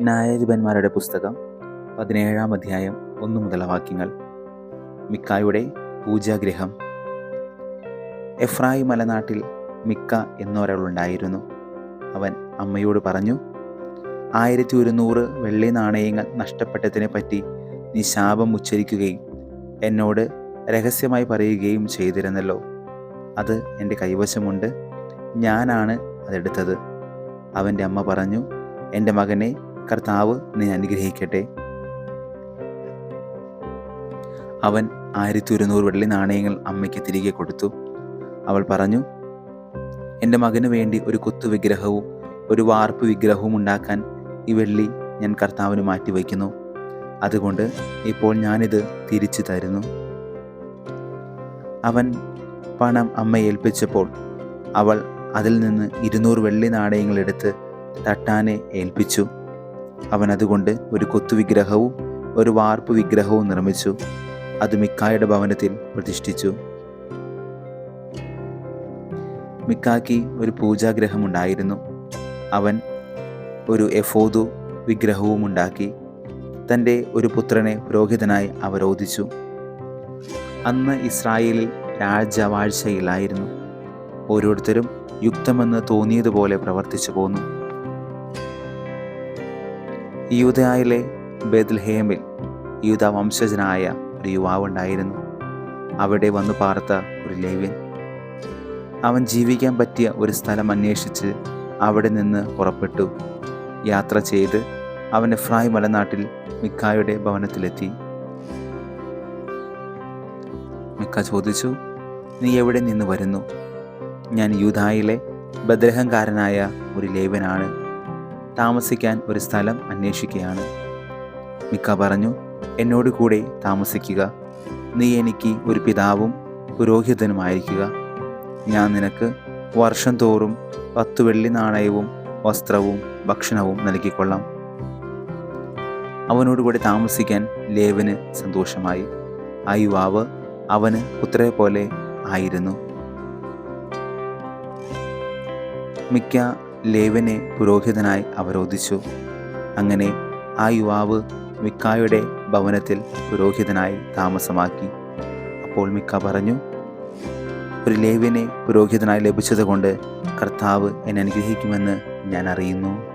ന്യായാധിപന്മാരുടെ പുസ്തകം പതിനേഴാം അധ്യായം ഒന്നു മുതല വാക്യങ്ങൾ. മിക്കായുടെ പൂജാഗ്രഹം എഫ്രായി മലനാട്ടിൽ മിക്ക എന്നൊരാളുണ്ടായിരുന്നു അവൻ അമ്മയോട് പറഞ്ഞു ആയിരത്തി ഒരുന്നൂറ് വെള്ളി നാണയങ്ങൾ നഷ്ടപ്പെട്ടതിനെ പറ്റി നീ ശാപം ഉച്ചരിക്കുകയും എന്നോട് രഹസ്യമായി പറയുകയും ചെയ്തിരുന്നല്ലോ. അത് എന്റെ കൈവശമുണ്ട്. ഞാനാണ് അതെടുത്തത്. അവന്റെ അമ്മ പറഞ്ഞു എന്റെ മകനെ കർത്താവ് നീ അനുഗ്രഹിക്കട്ടെ. അവൻ ആയിരത്തി ഒരുന്നൂറ് വെള്ളി നാണയങ്ങൾ അമ്മയ്ക്ക് തിരികെ കൊടുത്തു. അവൾ പറഞ്ഞു എന്റെ മകന് വേണ്ടി ഒരു കൊത്തു വിഗ്രഹവും ഒരു വാർപ്പ് വിഗ്രഹവും ഉണ്ടാക്കാൻ ഈ വെള്ളി ഞാൻ കർത്താവിന് മാറ്റിവെക്കുന്നു അതുകൊണ്ട് ഇപ്പോൾ ഞാനിത് തിരിച്ചു തരുന്നു. അവൻ പണം അമ്മയെ ഏൽപ്പിച്ചപ്പോൾ അവൾ അതിൽ നിന്ന് ഇരുന്നൂറ് വെള്ളി നാണയങ്ങൾ എടുത്ത് തട്ടാനെ ഏൽപ്പിച്ചു. അവൻ അതുകൊണ്ട് ഒരു കൊത്തുവിഗ്രഹവും ഒരു വാർപ്പ് വിഗ്രഹവും നിർമ്മിച്ചു. അത് മിക്കായുടെ ഭവനത്തിൽ പ്രതിഷ്ഠിച്ചു. മിക്കാക്കി ഒരു പൂജാഗ്രഹമുണ്ടായിരുന്നു. അവൻ ഒരു എഫോദു വിഗ്രഹവും ഉണ്ടാക്കി. തന്റെ ഒരു പുത്രനെ പുരോഹിതനായി അവരോധിച്ചു. അന്ന് ഇസ്രായേലിൽ രാജവാഴ്ചയിലായിരുന്നു ഓരോരുത്തരും യുക്തമെന്ന് തോന്നിയതുപോലെ പ്രവർത്തിച്ചു പോന്നു. യൂതയായിലെ ബേദ്ൽഹേമിൽ യൂത വംശജനായ ഒരു യുവാവുണ്ടായിരുന്നു അവിടെ വന്നു പാർത്ത ഒരു ലേവ്യൻ. അവൻ ജീവിക്കാൻ പറ്റിയ ഒരു സ്ഥലം അന്വേഷിച്ച് അവിടെ നിന്ന് പുറപ്പെട്ടു. യാത്ര ചെയ്ത് അവൻ എഫ്രായ് മലനാട്ടിൽ മിക്കായുടെ ഭവനത്തിലെത്തി. മിക്ക ചോദിച്ചു നീ എവിടെ നിന്ന് വരുന്നു? ഞാൻ യൂതായിലെ ബദ്രഹംകാരനായ ഒരു ലേവനാണ് താമസിക്കാൻ ഒരു സ്ഥലം അന്വേഷിക്കുകയാണ് മിക്ക പറഞ്ഞു എന്നോട് കൂടെ താമസിക്കുക. നീ എനിക്ക് ഒരു പിതാവും പുരോഹിതനുമായിരിക്കുക. ഞാൻ നിനക്ക് വർഷം തോറും പത്ത് വെള്ളി നാണയവും വസ്ത്രവും ഭക്ഷണവും നൽകിക്കൊള്ളാം. അവനോട് കൂടെ താമസിക്കാൻ ലേവന് സന്തോഷമായി. ആ യുവാവ് അവന് പുത്രയെ പോലെ ആയിരുന്നു. മിക്ക ലേവനെ പുരോഹിതനായി അവരോധിച്ചു. അങ്ങനെ ആ യുവാവ് മിക്കായുടെ ഭവനത്തിൽ പുരോഹിതനായി താമസമാക്കി. അപ്പോൾ മിക്ക പറഞ്ഞു ഒരു ലേവ്യനെ പുരോഹിതനായി ലഭിച്ചതുകൊണ്ട് കർത്താവ് എന്നെ അനുഗ്രഹിക്കുമെന്ന് ഞാൻ അറിയുന്നു.